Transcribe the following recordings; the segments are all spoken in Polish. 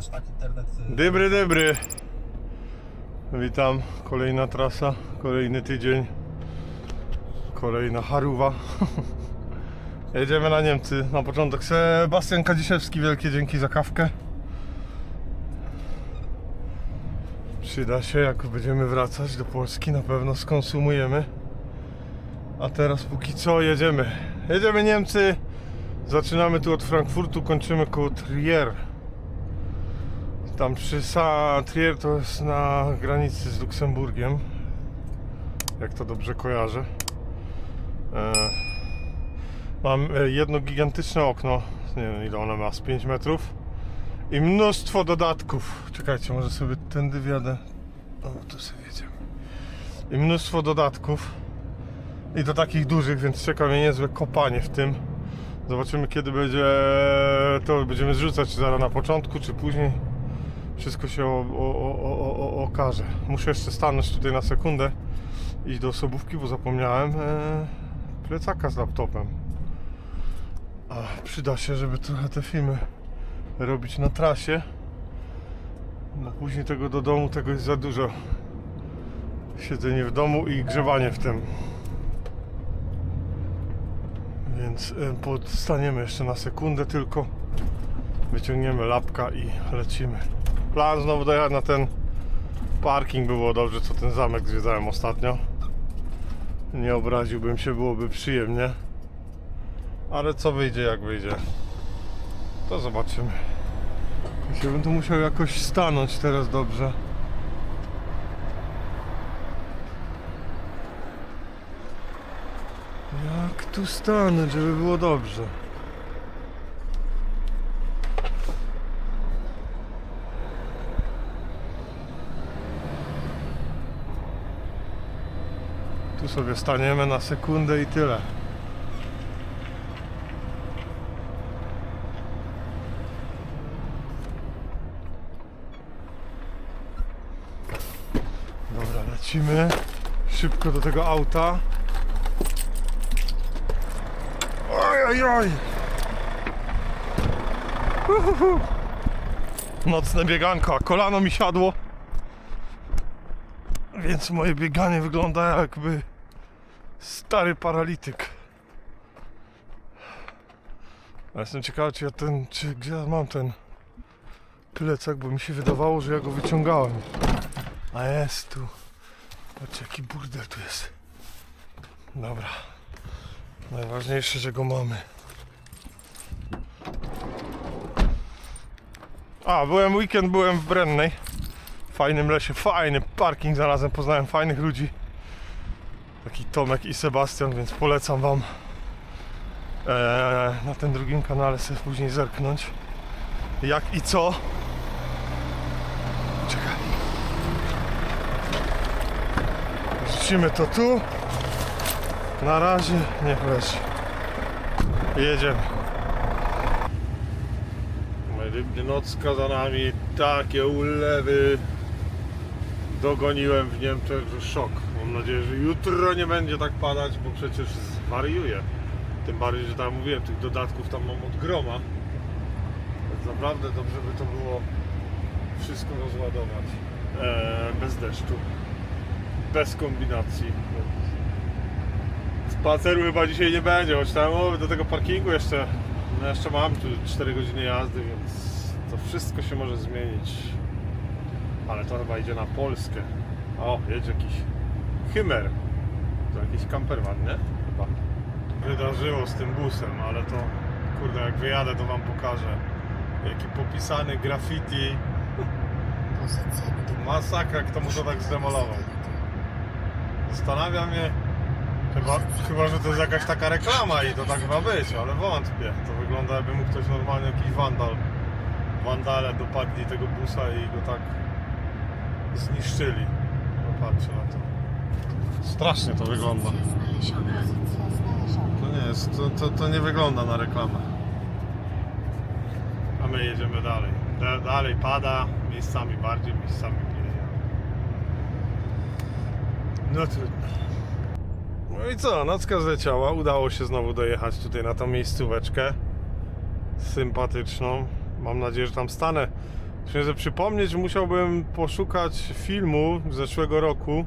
aż tak internet... y, Dobry, dobry. Witam. Kolejna trasa, kolejny tydzień. Kolejna haruwa. Jedziemy na Niemcy. Na początek Sebastian Kadziszewski, wielkie dzięki za kawkę. Przyda się, jak będziemy wracać do Polski, na pewno skonsumujemy. A teraz póki co jedziemy. Jedziemy Niemcy. Zaczynamy tu od Frankfurtu, kończymy koło Trier. Tam przy Saint-Trier to jest na granicy z Luksemburgiem. Jak to dobrze kojarzę. E, mam e, jedno gigantyczne okno. Nie wiem ile ono ma, z 5 metrów. I mnóstwo dodatków. Czekajcie, może sobie tędy wjadę. O, tu sobie jedziemy. I mnóstwo dodatków. I to takich dużych, więc czeka mnie niezłe kopanie w tym. Zobaczymy kiedy będzie to będziemy zrzucać, czy zaraz na początku, czy później. Wszystko się o, o, o, o, okaże. Muszę jeszcze stanąć tutaj na sekundę, iść do osobówki, bo zapomniałem e, plecaka z laptopem. A przyda się, żeby trochę te filmy robić na trasie. No później tego do domu, tego jest za dużo. Siedzenie w domu i grzewanie w tym. Więc e, podstaniemy jeszcze na sekundę tylko. Wyciągniemy lapka i lecimy. Plan znowu dojechać na ten parking by było dobrze, co ten zamek zwiedzałem ostatnio. Nie obraziłbym się, byłoby przyjemnie. Ale co wyjdzie, jak wyjdzie. To zobaczymy. Ja tu musiał jakoś stanąć teraz dobrze. Jak tu stanąć, żeby było dobrze? Sobie staniemy na sekundę i tyle. Dobra, lecimy szybko do tego auta. Oj, oj, oj. Nocne bieganko, a kolano mi siadło. Więc moje bieganie wygląda jakby stary paralityk. A jestem ciekawy, czy ja ten, czy gdzie ja mam ten plecak, bo mi się wydawało, że ja go wyciągałem. A jest tu. Patrzcie, jaki burdel tu jest. Dobra. Najważniejsze, że go mamy. A, byłem weekend, byłem w Brennej. W fajnym lesie, fajny parking znalazłem, poznałem fajnych ludzi. Taki Tomek i Sebastian, więc polecam wam eee, na tym drugim kanale sobie później zerknąć. Jak i co. Czekaj. Rzucimy to tu. Na razie niech leży. Jedziemy. Rybnocka za nami, takie ulewy dogoniłem w Niemczech, że szok. Mam nadzieję, że jutro nie będzie tak padać, bo przecież zwariuję. Tym bardziej, że jak mówiłem, tych dodatków tam mam od groma. Więc naprawdę dobrze by to było wszystko rozładować. Eee, bez deszczu. Bez kombinacji. Spaceru chyba dzisiaj nie będzie, choć tam o, do tego parkingu jeszcze, no jeszcze mam tu 4 godziny jazdy, więc to wszystko się może zmienić. Ale to chyba idzie na Polskę. O, jedzie jakiś Hymer. To jakiś campervan, nie? Chyba. Wydarzyło z tym busem, ale to kurde, jak wyjadę to wam pokażę. Jaki popisany graffiti. Masakra, kto mu to tak zdemolował. Zastanawia mnie, Chyba, chyba, że to jest jakaś taka reklama i to tak ma być, ale wątpię. To wygląda jakby mu ktoś normalnie jakiś wandal, wandale dopadli tego busa i go tak zniszczyli. No na to. Strasznie to wygląda. To nie jest, to, to, to nie wygląda na reklamę. A my jedziemy dalej. Da, dalej pada, miejscami bardziej, miejscami mniej. No trudno. No i co, nocka zleciała, udało się znowu dojechać tutaj na tą miejscóweczkę sympatyczną. Mam nadzieję, że tam stanę Sobie przypomnieć, musiałbym poszukać filmu z zeszłego roku,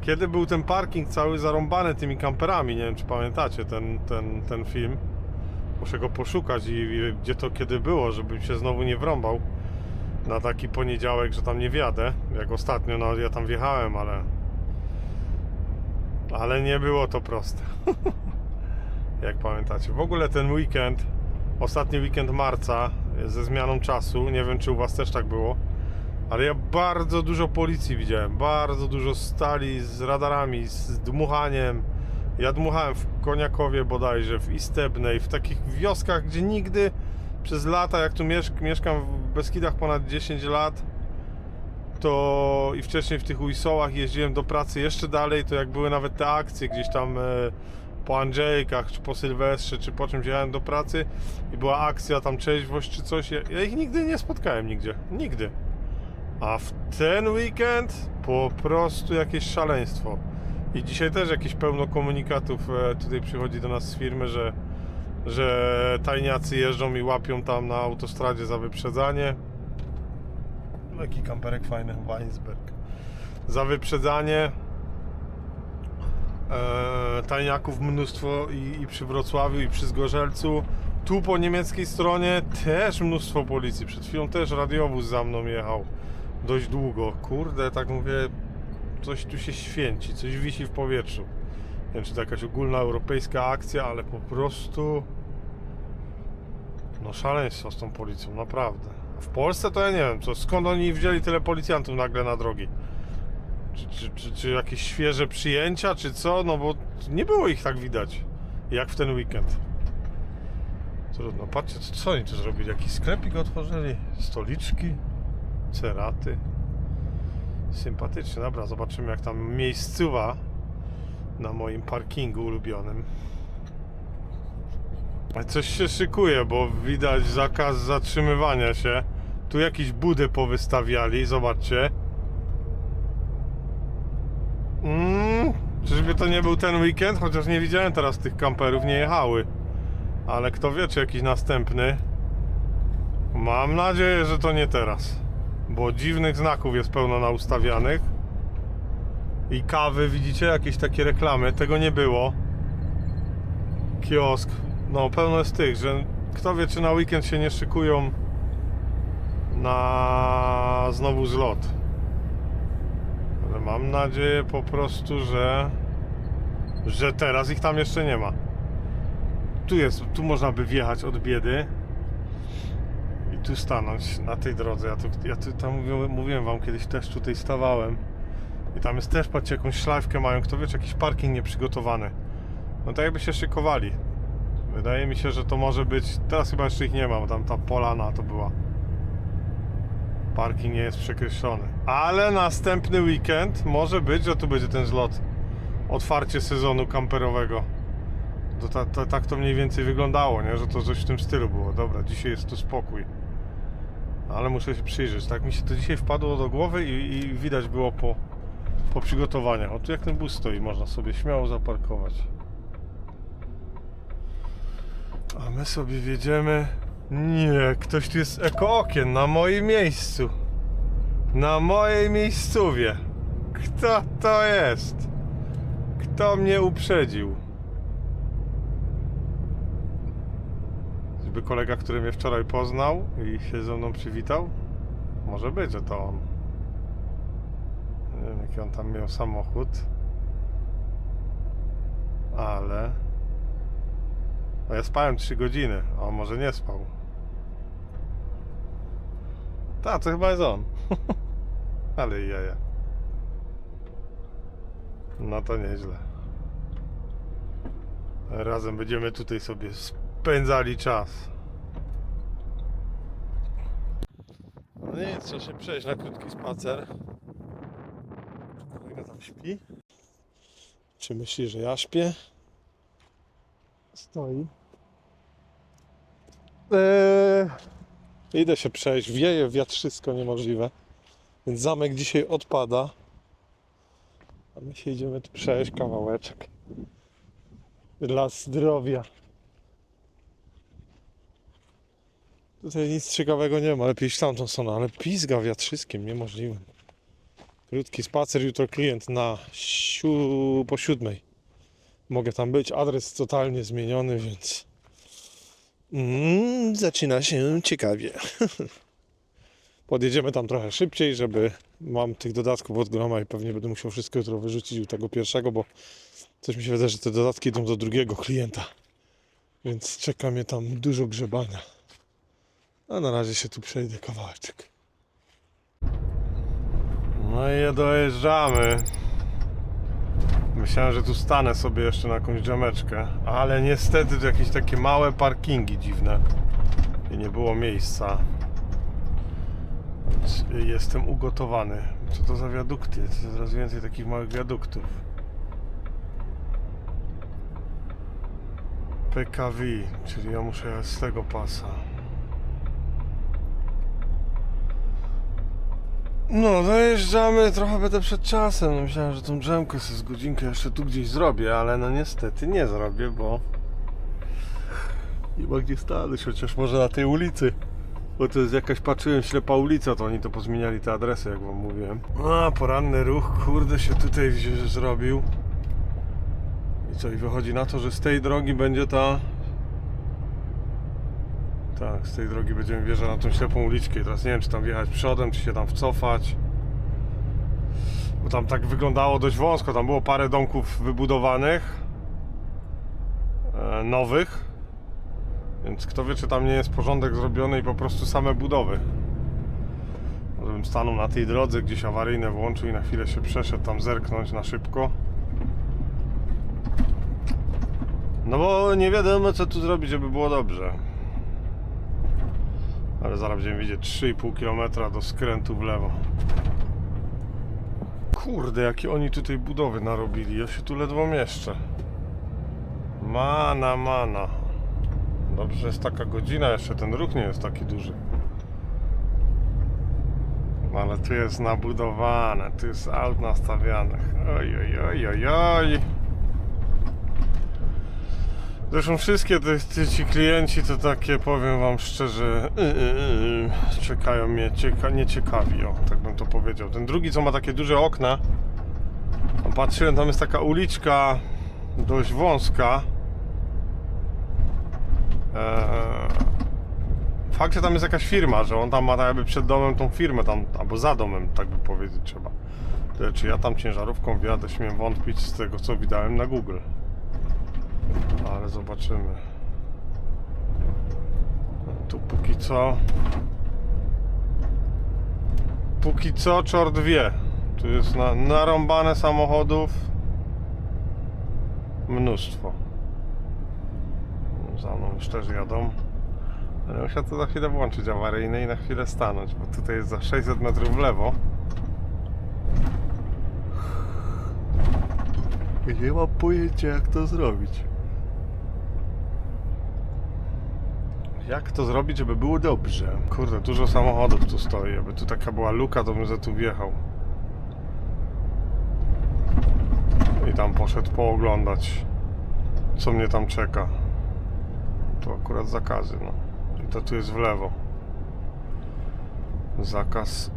kiedy był ten parking cały zarąbany tymi kamperami. Nie wiem, czy pamiętacie ten, ten, ten film. Muszę go poszukać i, i gdzie to kiedy było, żebym się znowu nie wrąbał na taki poniedziałek, że tam nie wjadę. Jak ostatnio, no ja tam wjechałem, ale. Ale nie było to proste. jak pamiętacie. W ogóle ten weekend, ostatni weekend marca, ze zmianą czasu, nie wiem czy u Was też tak było, ale ja bardzo dużo policji widziałem, bardzo dużo stali z radarami, z dmuchaniem. Ja dmuchałem w Koniakowie bodajże, w Istebnej, w takich wioskach, gdzie nigdy przez lata, jak tu mieszk mieszkam w Beskidach ponad 10 lat, to i wcześniej w tych Ujsołach jeździłem do pracy jeszcze dalej, to jak były nawet te akcje gdzieś tam e, po Andrzejkach, czy po Sylwestrze, czy po czymś jechałem do pracy i była akcja tam trzeźwość czy coś, ja, ich nigdy nie spotkałem nigdzie, nigdy. A w ten weekend po prostu jakieś szaleństwo. I dzisiaj też jakieś pełno komunikatów e, tutaj przychodzi do nas z firmy, że, że tajniacy jeżdżą i łapią tam na autostradzie za wyprzedzanie. Jaki kamperek fajny, Weinsberg. Za wyprzedzanie. E, tajniaków mnóstwo i, i przy Wrocławiu, i przy Zgorzelcu. Tu po niemieckiej stronie też mnóstwo policji. Przed chwilą też radiowóz za mną jechał dość długo. Kurde, tak mówię, coś tu się święci, coś wisi w powietrzu. Nie wiem, czy to jakaś ogólna europejska akcja, ale po prostu no szaleństwo z tą policją, naprawdę. W Polsce to ja nie wiem, co, skąd oni wzięli tyle policjantów nagle na drogi? Czy, czy, czy, czy jakieś świeże przyjęcia, czy co? No bo nie było ich tak widać, jak w ten weekend. Trudno, patrzcie, co, oni tu zrobili? Jakiś sklepik otworzyli? Stoliczki? Ceraty? Sympatycznie, dobra, zobaczymy jak tam miejscowa na moim parkingu ulubionym. Coś się szykuje, bo widać zakaz zatrzymywania się. Tu jakieś budy powystawiali, zobaczcie. Mm, czyżby to nie był ten weekend? Chociaż nie widziałem teraz tych kamperów, nie jechały. Ale kto wie, czy jakiś następny. Mam nadzieję, że to nie teraz. Bo dziwnych znaków jest pełno naustawianych. I kawy, widzicie? Jakieś takie reklamy. Tego nie było. Kiosk. No, pełno jest tych, że kto wie, czy na weekend się nie szykują na znowu zlot. Ale mam nadzieję po prostu, że że teraz ich tam jeszcze nie ma. Tu jest, tu można by wjechać od biedy i tu stanąć na tej drodze. Ja tu, ja tu tam mówiłem, mówiłem wam kiedyś też tutaj stawałem. I tam jest też, patrzcie, jakąś szlajfkę mają, kto wie, czy jakiś parking nieprzygotowany. No tak jakby się szykowali. Wydaje mi się, że to może być. Teraz chyba jeszcze ich nie ma, bo tam ta polana to była. Parking nie jest przekreślony. Ale następny weekend może być, że tu będzie ten zlot. Otwarcie sezonu kamperowego. To, ta, ta, tak to mniej więcej wyglądało, nie? Że to coś w tym stylu było. Dobra, dzisiaj jest tu spokój. Ale muszę się przyjrzeć. Tak mi się to dzisiaj wpadło do głowy i, i widać było po, po przygotowaniach. O tu jak ten bus stoi, można sobie śmiało zaparkować. A my sobie wiedziemy. Nie, ktoś tu jest eko-okien na moim miejscu. Na mojej miejscowie. Kto to jest? Kto mnie uprzedził? Czyżby kolega, który mnie wczoraj poznał i się ze mną przywitał? Może być, że to on. Nie wiem, jaki on tam miał samochód. Ale... No ja spałem 3 godziny, a on może nie spał. Tak, to chyba jest on. Ale jaja. No to nieźle. Razem będziemy tutaj sobie spędzali czas. No nic, trzeba się przejść na krótki spacer. Kolega tam śpi. Czy myśli, że ja śpię? Stoi. Eee, idę się przejść. Wieje wiatrzysko niemożliwe. Więc zamek dzisiaj odpada. A my się idziemy tu przejść kawałeczek. Dla zdrowia. Tutaj nic ciekawego nie ma, lepiej iść tamtą stronę, ale pizga wiatr wszystkim, niemożliwe. Krótki spacer, jutro klient na siu... po siódmej. Mogę tam być, adres totalnie zmieniony, więc mm, zaczyna się ciekawie. Podjedziemy tam trochę szybciej, żeby mam tych dodatków od groma i pewnie będę musiał wszystko jutro wyrzucić u tego pierwszego, bo coś mi się wydaje, że te dodatki idą do drugiego klienta. Więc czeka mnie tam dużo grzebania. A na razie się tu przejdę kawałeczek. No i dojeżdżamy. Myślałem, że tu stanę sobie jeszcze na jakąś dżemeczkę, ale niestety to jakieś takie małe parkingi dziwne i nie było miejsca. Jestem ugotowany. Co to za wiadukty? Jest coraz więcej takich małych wiaduktów. PKW, czyli ja muszę jechać z tego pasa. No, dojeżdżamy, trochę będę przed czasem. No, myślałem, że tą drzemkę sobie z godzinkę jeszcze tu gdzieś zrobię, ale no niestety nie zrobię, bo nie ma gdzie stanąć, chociaż może na tej ulicy. Bo to jest jakaś, patrzyłem, ślepa ulica, to oni to pozmieniali te adresy, jak wam mówiłem. A, poranny ruch, kurde, się tutaj zrobił. I co, i wychodzi na to, że z tej drogi będzie ta... Tak, z tej drogi będziemy wjeżdżać na tą ślepą uliczkę i teraz nie wiem, czy tam wjechać przodem, czy się tam wcofać. Bo tam tak wyglądało dość wąsko, tam było parę domków wybudowanych. E, nowych. Więc kto wie, czy tam nie jest porządek zrobiony i po prostu same budowy. Może bym stanął na tej drodze, gdzieś awaryjne włączył i na chwilę się przeszedł tam zerknąć na szybko. No bo nie wiadomo co tu zrobić, żeby było dobrze. Ale zaraz będziemy widzieć 3,5 km do skrętu w lewo. Kurde, jakie oni tutaj budowy narobili. Ja się tu ledwo mieszczę. Mana, mana. Dobrze, jest taka godzina, jeszcze ten ruch nie jest taki duży. Ale tu jest nabudowane, tu jest aut nastawianych. Oj, oj, oj, oj, oj. Zresztą wszystkie te, te, ci klienci to takie, powiem wam szczerze, yy, yy, czekają mnie cieka nieciekawi, o, tak bym to powiedział. Ten drugi, co ma takie duże okna, patrzyłem, tam jest taka uliczka dość wąska. Eee, tam jest jakaś firma, że on tam ma tak jakby przed domem tą firmę tam, albo za domem, tak by powiedzieć trzeba. Tyle, czy ja tam ciężarówką wjadę, śmiem wątpić z tego, co widałem na Google. Ale zobaczymy. Tu póki co... Póki co czort wie. Tu jest na, narąbane samochodów. Mnóstwo. Za mną już też jadą. Ale muszę to za chwilę włączyć awaryjne i na chwilę stanąć, bo tutaj jest za 600 metrów w lewo. I nie mam pojęcia jak to zrobić. Jak to zrobić, żeby było dobrze? Kurde, dużo samochodów tu stoi. Jakby tu taka była luka, to bym za tu wjechał. I tam poszedł pooglądać, co mnie tam czeka. Tu akurat zakazy, no. I to tu jest w lewo. Zakaz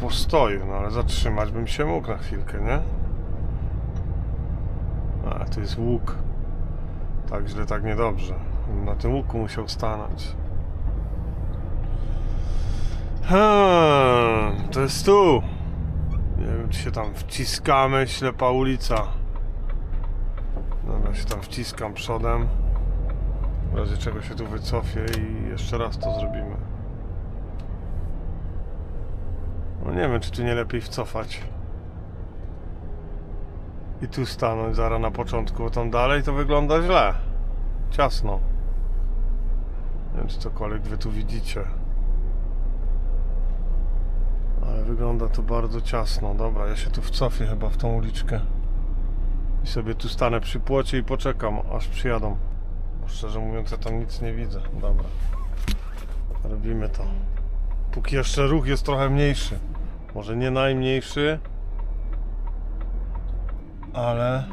postoju, no ale zatrzymać bym się mógł na chwilkę, nie? A, tu jest łuk. Tak źle, tak niedobrze. Na tym łuku musiał stanąć. Hmm, to jest tu. Nie wiem, czy się tam wciskamy. Ślepa ulica. Dobra, się tam wciskam przodem. W razie czego się tu wycofię i jeszcze raz to zrobimy. No nie wiem, czy tu nie lepiej wcofać. I tu stanąć zaraz na początku, bo tam dalej to wygląda źle. Ciasno. Nie wiem, czy cokolwiek wy tu widzicie. Ale wygląda to bardzo ciasno. Dobra, ja się tu wcofię chyba w tą uliczkę. I sobie tu stanę przy płocie i poczekam, aż przyjadą. Bo szczerze mówiąc, ja tam nic nie widzę. Dobra. Robimy to. Póki jeszcze ruch jest trochę mniejszy. Może nie najmniejszy, ale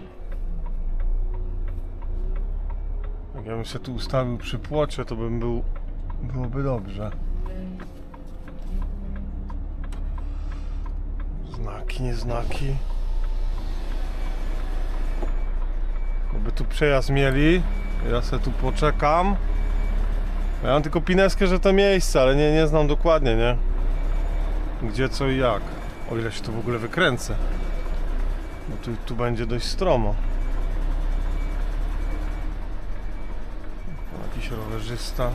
jak ja bym się tu ustawił przy płocie, to bym był byłoby dobrze. Znaki, nieznaki. Oby tu przejazd mieli. Ja se tu poczekam. Ja mam tylko pineskę, że to miejsce, ale nie, nie znam dokładnie, nie? Gdzie, co i jak. O ile się tu w ogóle wykręcę. Bo tu, tu będzie dość stromo. Rowerzysta.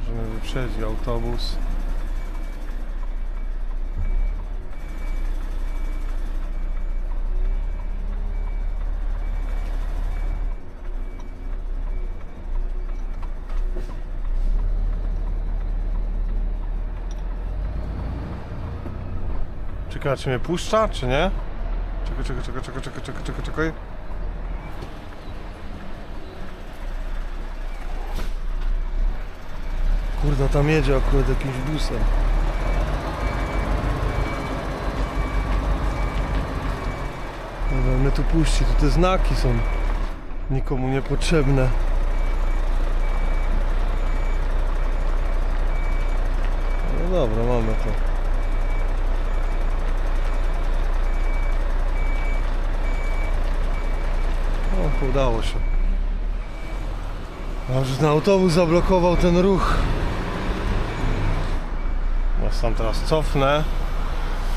Możemy wyprzedzić autobus. Czekaj, czy mnie puszcza, czy nie? Czekaj, czekaj, czekaj, czekaj, czekaj, czekaj, czekaj, Kurde, tam jedzie akurat jakimś busem. Dobra, mnie tu puści, tu te znaki są nikomu niepotrzebne. No dobra, mamy to. O, udało się. Dobrze, ten autobus zablokował ten ruch. Sam teraz cofnę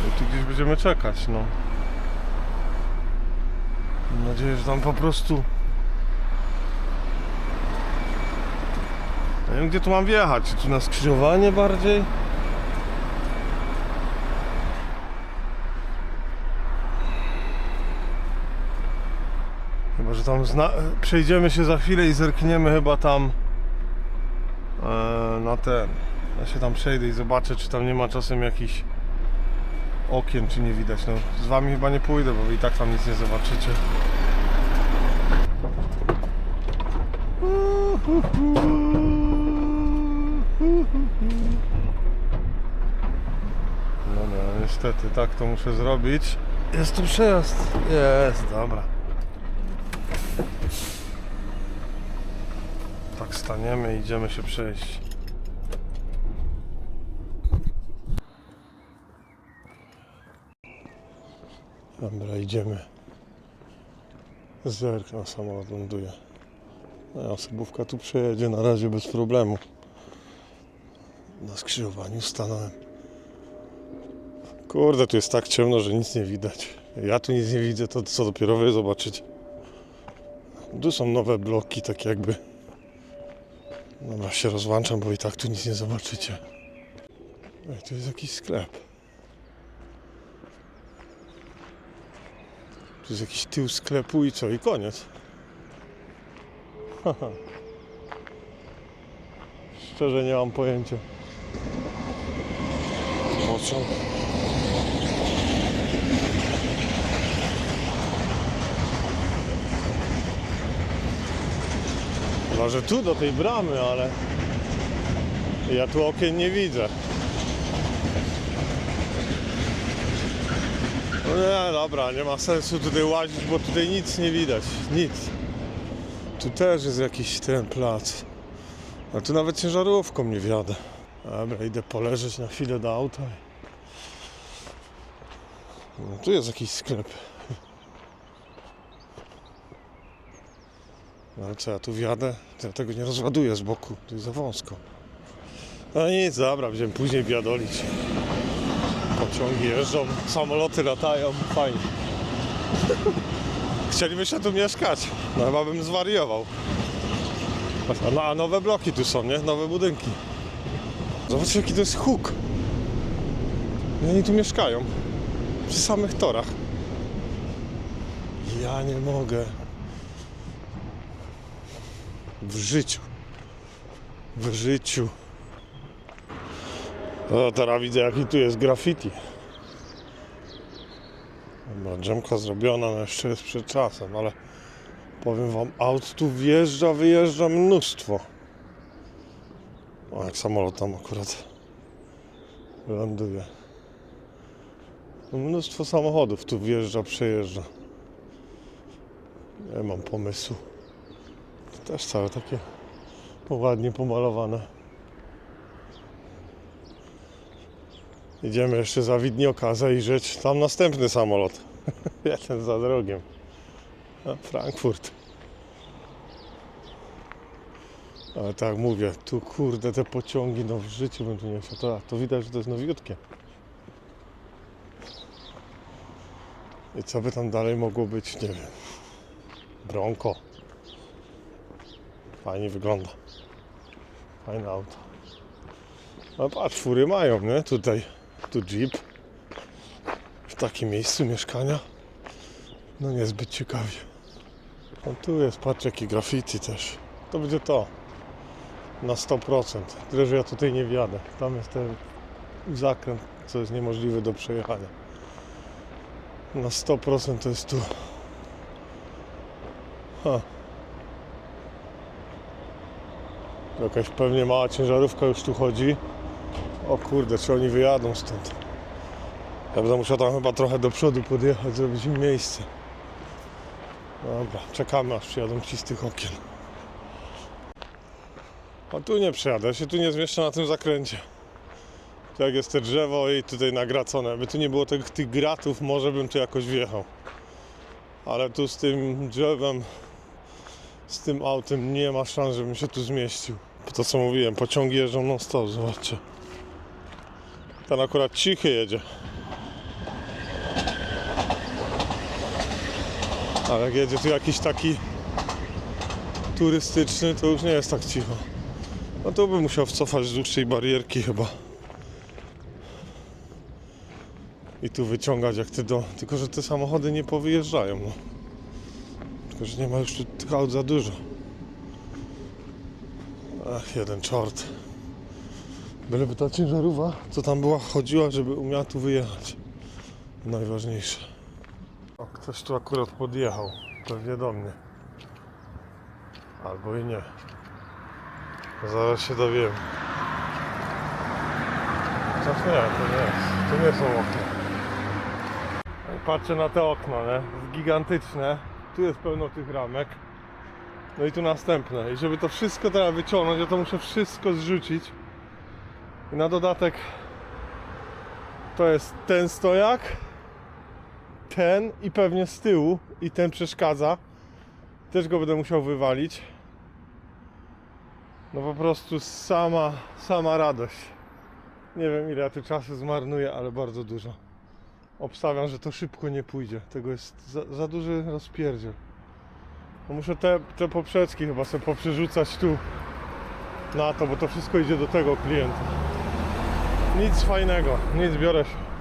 i tu gdzieś będziemy czekać, no. Mam nadzieję, że tam po prostu... Nie wiem, gdzie tu mam wjechać. Czy tu na skrzyżowanie bardziej? Chyba, że tam zna... przejdziemy się za chwilę i zerkniemy chyba tam e, na ten. Ja się tam przejdę i zobaczę, czy tam nie ma czasem jakichś okien, czy nie widać. No, z wami chyba nie pójdę, bo i tak tam nic nie zobaczycie. No, no, niestety, tak to muszę zrobić. Jest tu przejazd. Jest, dobra. Tak staniemy i idziemy się przejść. Dobra, idziemy. Zerk na samolot ląduje. No, osobówka tu przejedzie na razie bez problemu. Na skrzyżowaniu stanąłem. Kurde, tu jest tak ciemno, że nic nie widać. Ja tu nic nie widzę, to co dopiero wy zobaczycie. Tu są nowe bloki, tak jakby. Dobra, się rozłączam, bo i tak tu nic nie zobaczycie. Ej, tu jest jakiś sklep. Tu jest jakiś tył sklepu i co? I koniec. Haha. Szczerze nie mam pojęcia. Po co? Może tu do tej bramy, ale ja tu okien nie widzę. Nie, dobra, nie ma sensu tutaj łazić, bo tutaj nic nie widać. Nic. Tu też jest jakiś ten plac. A tu nawet ciężarówką nie wjadę. Dobra, idę poleżeć na chwilę do auta. No, tu jest jakiś sklep. No co, ja tu wjadę? Ja tego nie rozładuję z boku, tu jest za wąsko. No nic, dobra, będziemy później biadolić. Pociągi jeżdżą, samoloty latają, fajnie. Chcielibyśmy tu mieszkać, no chyba bym zwariował. No, a nowe bloki tu są, nie? Nowe budynki. Zobaczcie jaki to jest huk. I oni tu mieszkają. Przy samych torach. Ja nie mogę. W życiu. W życiu. O, teraz widzę jaki tu jest graffiti. Dobra, drzemka zrobiona, no jeszcze jest przed czasem, ale powiem wam, aut tu wjeżdża, wyjeżdża mnóstwo. O, jak samolot tam akurat ląduje. No, mnóstwo samochodów tu wjeżdża, przejeżdża. Nie mam pomysłu. To też całe takie ładnie pomalowane. Idziemy jeszcze za Widnioka zajrzeć. Tam następny samolot. Jeden za drogiem. A Frankfurt. Ale tak mówię, tu kurde te pociągi, no w życiu bym tu nie chciał. To, to widać, że to jest nowiutkie. I co by tam dalej mogło być, nie wiem. Bronco. Fajnie wygląda. Fajne auto. No patrz, fury mają, nie? Tutaj, tu Jeep. W takim miejscu mieszkania. No niezbyt ciekawie. No tu jest, patrz jaki graffiti też. To będzie to. Na 100%. Tyle, że ja tutaj nie wjadę. Tam jest ten zakręt, co jest niemożliwe do przejechania. Na 100% to jest tu. Ha. Jakaś pewnie mała ciężarówka już tu chodzi. O kurde, czy oni wyjadą stąd? Ja będę musiał tam chyba trochę do przodu podjechać, zrobić im miejsce. Dobra, czekamy aż przyjadą ci z tych okien. A tu nie przejadę, ja się tu nie zmieszczę na tym zakręcie. Tu jak jest te drzewo i tutaj nagracone. Jakby tu nie było tych, tych gratów, może bym tu jakoś wjechał. Ale tu z tym drzewem, z tym autem nie ma szans, żebym się tu zmieścił. To co mówiłem, pociągi jeżdżą non stop, zobaczcie. Ten akurat cichy jedzie. Ale jak jedzie tu jakiś taki turystyczny, to już nie jest tak cicho. No to bym musiał wcofać z dłuższej barierki chyba. I tu wyciągać jak ty do... Tylko, że te samochody nie powyjeżdżają, no. Tylko, że nie ma już tu tych aut za dużo. Ach, jeden czort. Byleby ta ciężarówka, co tam była, chodziła, żeby umiała tu wyjechać. Najważniejsze. O, ktoś tu akurat podjechał. Pewnie do mnie. Albo i nie. Zaraz się dowiem. Chociaż nie, to nie jest. To nie są okna. Patrzę na te okno, nie? Gigantyczne. Tu jest pełno tych ramek. No i tu następne. I żeby to wszystko teraz wyciągnąć, ja to muszę wszystko zrzucić. I na dodatek to jest ten stojak, ten i pewnie z tyłu i ten przeszkadza. Też go będę musiał wywalić. No po prostu sama, sama radość. Nie wiem ile ja tu czasu zmarnuję, ale bardzo dużo. Obstawiam, że to szybko nie pójdzie. Tego jest za, za duży rozpierdziel. No muszę te, te poprzeczki chyba sobie poprzerzucać tu na to, bo to wszystko idzie do tego klienta. Nic fajnego, nic biorę się.